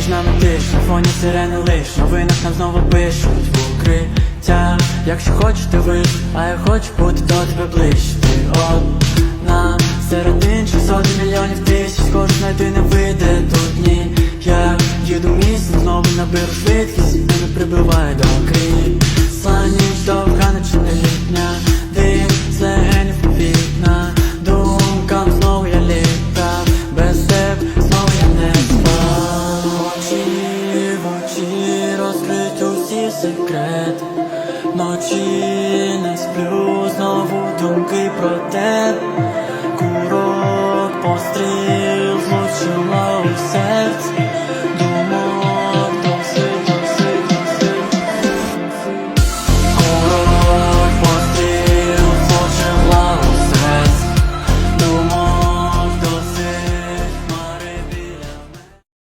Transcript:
між нами тиш На фоні сирени лиш Новинах нам знову пишуть. В укриття Якщо хочеш ти виш, а я хочу бути до тебе ближче. Ти одна серед інших сотень мільйонів тисяч Скоро знайти не вийде тут ні Я їду місцем, знову наберу швидкість не прибиває до в очі розкрить усі секрети. Ночі не сплю, знову думки про те, Курок постріл влучило у серце